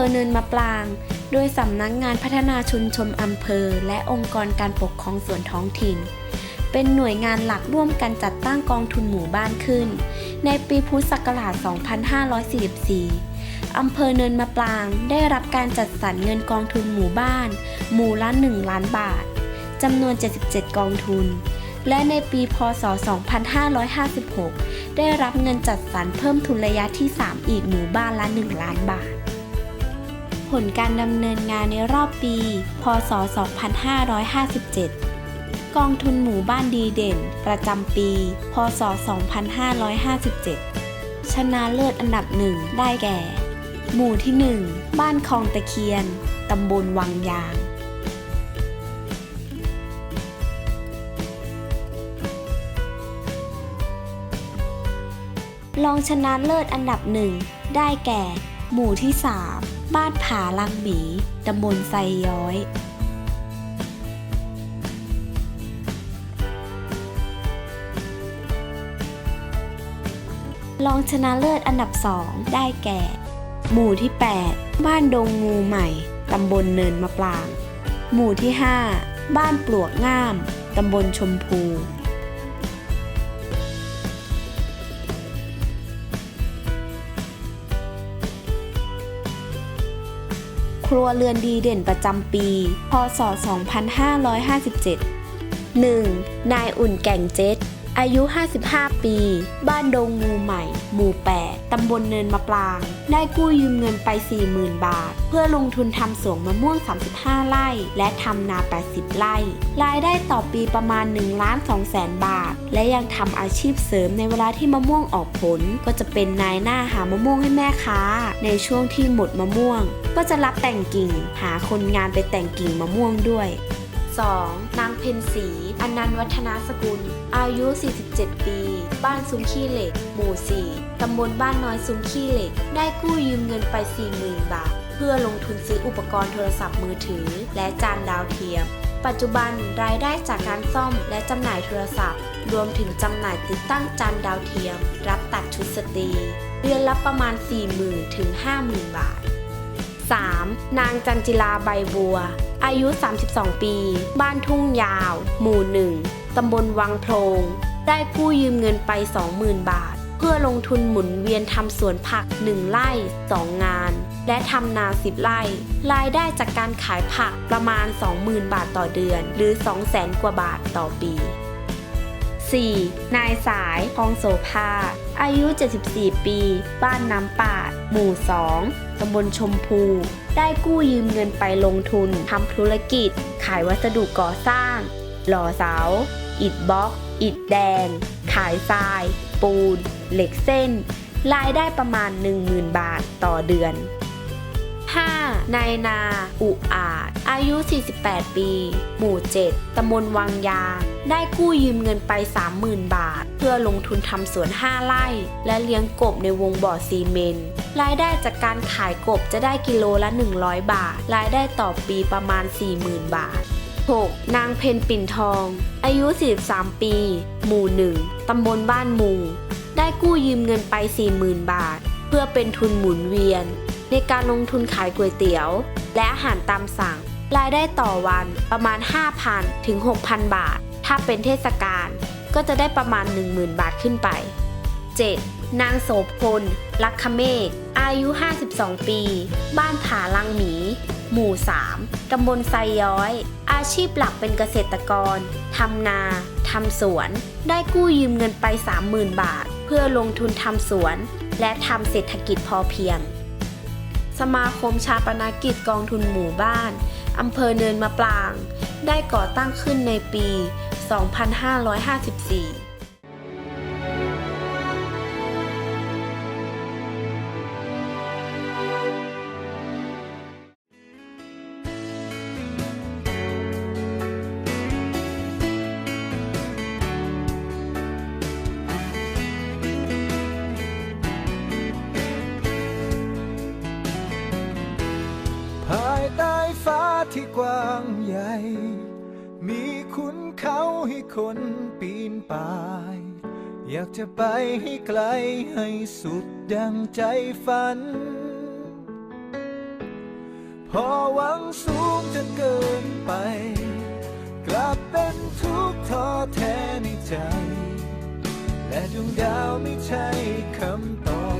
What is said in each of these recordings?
อำเภอเนินมะปราง โดยสำนักงงานพัฒนาชุมชนอำเภอ และองค์กรการปกครองส่วนท้องถิ่น เป็นหน่วยงานหลักร่วมกันจัดตั้งกองทุนหมู่บ้านขึ้น ในปีพุทธศักราช 2544 อำเภอเนินมะปรางได้รับการจัดสรรเงินกองทุนหมู่บ้าน หมู่ละ 1 ล้านบาท จำนวน 77 กองทุน และในปีพศ 2556ได้รับเงินจัดสรรเพิ่มทุนระยะที่ 3 อีกหมู่บ้านละ 1 ล้านบาท ผลการดำเนินงานในรอบปี พศ 2557 กองทุนหมู่บ้านดีเด่น ประจำปี พศ 2557 ชนะเลิศอันดับหนึ่งได้แก่ หมู่ที่ 1 บ้านคลองตะเคียน ตำบลวังยางรองชนะเลิศอันดับหนึ่งได้แก่ หมู่ที่ 3 บ้านผาลังหมี ตำบลไซย้อย รองชนะเลิศอันดับ 2 ได้แก่ หมู่ที่ 8 บ้านดงงูใหม่ ตำบลเนินมะปราง หมู่ที่ 5 บ้านปลวกง่าม ตำบลชมพู ครัวเรือนดีเด่นประจำปี พศ 2557 1. นายอุ่นแก่งเจ็ด อายุ 55 ปี บ้านดงงูใหม่ หมู่ 8 ตำบลเนินมะปราง ได้กู้ยืมเงินไป 40,000 บาท เพื่อลงทุนทำสวนมะม่วง 35 ไร่ และทำนา 80 ไร่ รายได้ต่อปีประมาณ1ล้าน2แสนบาท และยังทำอาชีพเสริมในเวลาที่มะม่วงออกผล ก็จะเป็นนายหน้าหามะม่วงให้แม่ค้า ในช่วงที่หมดมะม่วง ก็จะรับแต่งกิ่ง หาคนงานไปแต่งกิ่งมะม่วงด้วย 2. นางเพ็ญศรี อนันต์วัฒนาสกุล อายุ 47 ปี บ้านซุ้มขี้เหล็ก หมู่ 4 ตำบลบ้านน้อยซุ้มขี้เหล็ก ได้กู้ยืมเงินไป 40,000 บาท เพื่อลงทุนซื้ออุปกรณ์โทรศัพท์มือถือ และจานดาวเทียม ปัจจุบันรายได้จากการซ่อมและจำหน่ายโทรศัพท์ รวมถึงจำหน่ายติดตั้งจานดาวเทียม รับตัดชุดสตรี เดือนละประมาณ 40,000 ถึง 50,000 บาท 3. นางจันจิลาใบบัว อายุ 32 ปี บ้านทุ่งยาว หมู่1ตำบลวังโพรง ได้กู้ยืมเงินไป 20,000 บาท เพื่อลงทุนหมุนเวียนทำสวนผัก 1 ไร่ 2 งาน และทำนา10 ไร่ รายได้จากการขายผักประมาณ 20,000 บาทต่อเดือน หรือ 200,000 กว่าบาทต่อปี 4. นายสายทองโสภา อายุ 74 ปี บ้านน้ำปาด หมู่ 2ตำบลชมพู ได้กู้ยืมเงินไปลงทุนทำธุรกิจ ขายวัสดุก่อสร้าง หล่อเสา อิฐบล็อก อิฐแดง ขายทราย ปูน เหล็กเส้น รายได้ประมาณ 10,000 บาทต่อเดือน 5. นายนา อุอาจ อายุ 48 ปี หมู่ 7 ตำบลวังยา ได้กู้ยืมเงินไป 30,000 บาท เพื่อลงทุนทำสวน 5 ไร่ และเลี้ยงกบในวงบ่อซีเมนต์รายได้จากการขายกบจะได้กิโลละ 100 บาท รายได้ต่อปีประมาณ 40,000 บาท 6. นางเพนปิ่นทอง อายุ 43 ปี หมู่ 1 ตำบลบ้านมุง ได้กู้ยืมเงินไป 40,000 บาท เพื่อเป็นทุนหมุนเวียน ในการลงทุนขายก๋วยเตี๋ยว และอาหารตามสั่ง รายได้ต่อวันประมาณ 5,000 ถึง 6,000 บาท ถ้าเป็นเทศกาลก็จะได้ประมาณ 10,000 บาทขึ้นไป 7. นางโสพลลักขเมฆอายุ 52 ปี บ้านผาลังหมี หมู่ 3 ตำบลไซย้อย อาชีพหลักเป็นเกษตรกร ทำนา ทำสวน ได้กู้ยืมเงินไป 30,000 บาท เพื่อลงทุนทำสวน และทำเศรษฐกิจพอเพียง สมาคมชาปนกิจกองทุนหมู่บ้าน อำเภอเนินมะปราง ได้ก่อตั้งขึ้นในปี 2554 เขาให้คนปีนป่าย อยากจะไปให้ไกลให้สุดดังใจฝัน พอหวังสูงจนเกินไป กลับเป็นทุกข์ท้อแท้ในใจ และดวงดาวไม่ใช่คำตอบ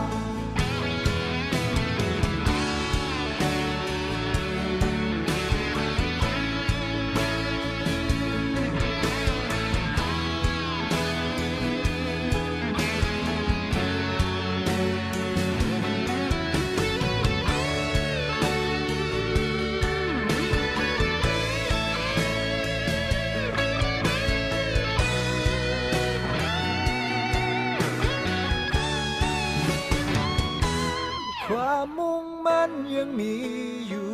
มันยังมีอยู่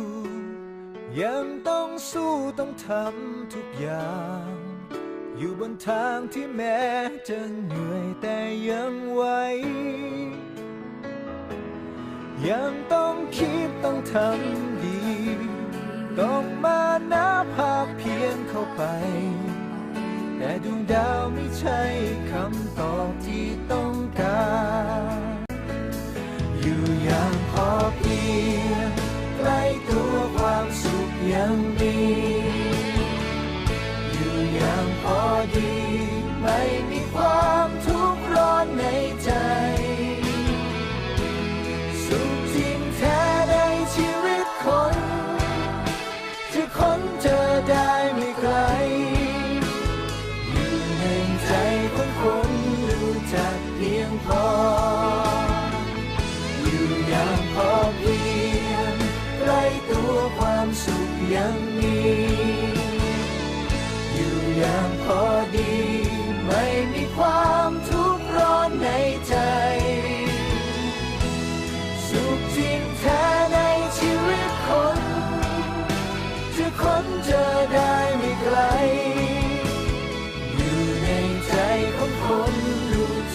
ยังต้องสู้ต้องทำทุกอย่าง อยู่บนทางที่แม้จะเหนื่อยแต่ยังไหวยังต้องคิดต้องทำดี ต้องมานับภาคเพียนเข้าไป แต่ดวงดาว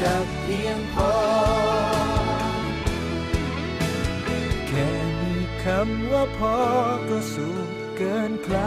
จะเพียงพอ แค่มีคำว่าพอก็สุขเกินใคร